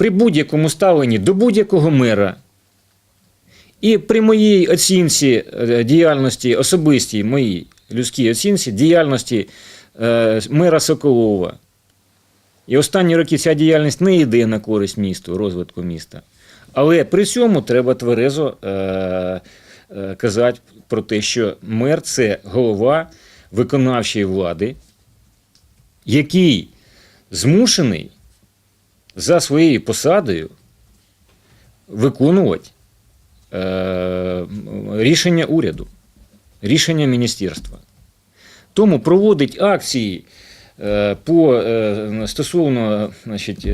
при будь-якому ставленні до будь-якого мера. І при моїй оцінці е, діяльності, особистій моїй людській оцінці діяльності е, мера Соколова. І останні роки ця діяльність не йде на користь місту, розвитку міста. Але при цьому треба тверезо е, е, казати про те, що мер це голова виконавчої влади, який змушений за своєю посадою виконувати е, рішення уряду, рішення міністерства. Тому проводить акції е, по, е, стосовно значить,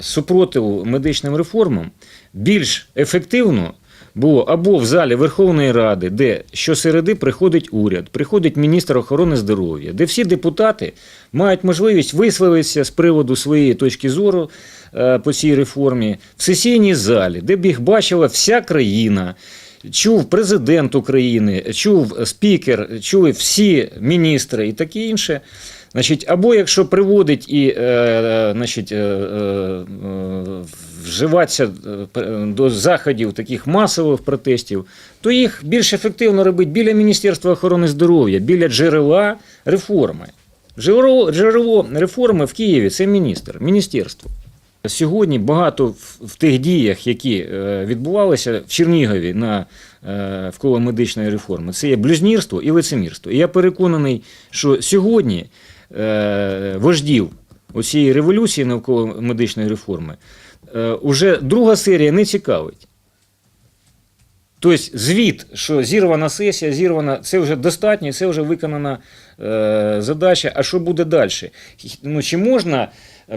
супротиву медичним реформам більш ефективно було або в залі Верховної Ради, де щосереди приходить уряд, приходить міністр охорони здоров'я, де всі депутати мають можливість висловитися з приводу своєї точки зору е, по цій реформі в сесійній залі, де б їх бачила вся країна. Чув президент України, чув спікер, чули всі міністри і таке інше. Значить, або якщо приводить і е, е, значить, е, е, е, вживатися е, до заходів таких масових протестів, то їх більш ефективно робити біля Міністерства охорони здоров'я, біля джерела реформи. Джерело, джерело реформи в Києві це міністр, міністерство. Сьогодні багато в, тих діях, які е, відбувалися в Чернігові на е, вколо медичної реформи, це є блюзнірство і лицемірство. І я переконаний, що сьогодні е, вождів оцієї революції навколо медичної реформи е, уже друга серія не цікавить. Тобто звіт, що зірвана сесія, зірвана, це вже достатньо, це вже виконана е, задача. А що буде далі? Ну, чи можна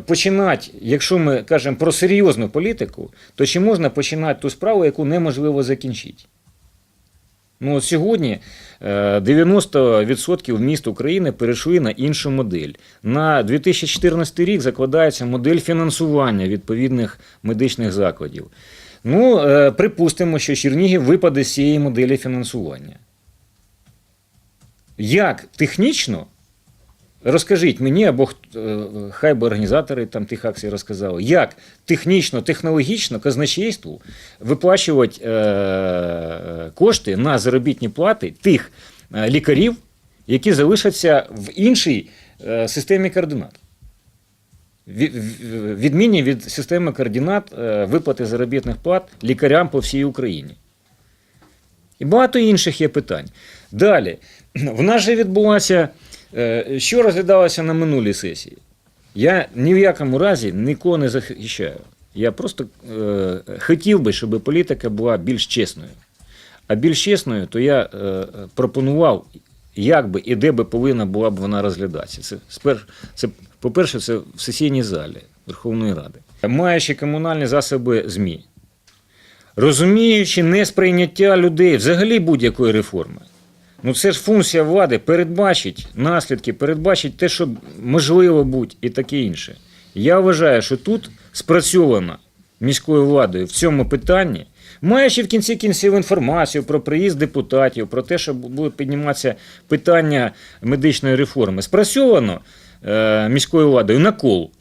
починати, якщо ми кажемо про серйозну політику, то чи можна починати ту справу, яку неможливо закінчити? Ну, от сьогодні е, 90% міст України перейшли на іншу модель. На 2014 рік закладається модель фінансування відповідних медичних закладів. Ну, е, припустимо, що Чернігів випаде з цієї моделі фінансування. Як технічно, розкажіть мені, або е, хай би організатори там тих акцій розказали, як технічно, технологічно казначейству виплачувати е, кошти на заробітні плати тих е, лікарів, які залишаться в іншій е, системі координат. Відмінні від системи координат е, виплати заробітних плат лікарям по всій Україні. І багато інших є питань. Далі, в нас же відбулася, е, що розглядалося на минулій сесії. Я ні в якому разі нікого не захищаю. Я просто е, хотів би, щоб політика була більш чесною. А більш чесною, то я е, пропонував, як би і де би повинна була б вона розглядатися. Це, це, по-перше, це в сесійній залі Верховної Ради. Маючи комунальні засоби ЗМІ, розуміючи несприйняття людей взагалі будь-якої реформи. Ну це ж функція влади передбачить наслідки, передбачить те, що можливо бути, і таке інше. Я вважаю, що тут спрацьовано міською владою в цьому питанні, маючи в кінці кінців інформацію про приїзд депутатів, про те, що будуть підніматися питання медичної реформи, спрацьовано е, міською владою на кол.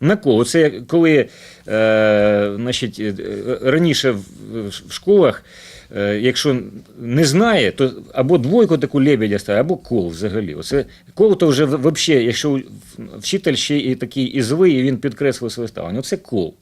На кол. Це коли е, значить, е, раніше в школах, е, якщо не знає, то або двойку таку лебедя ставить, або кол взагалі. Оце кол то вже взагалі, якщо вчитель ще і такий і злий, і він підкреслив своє ставлення. Оце кол.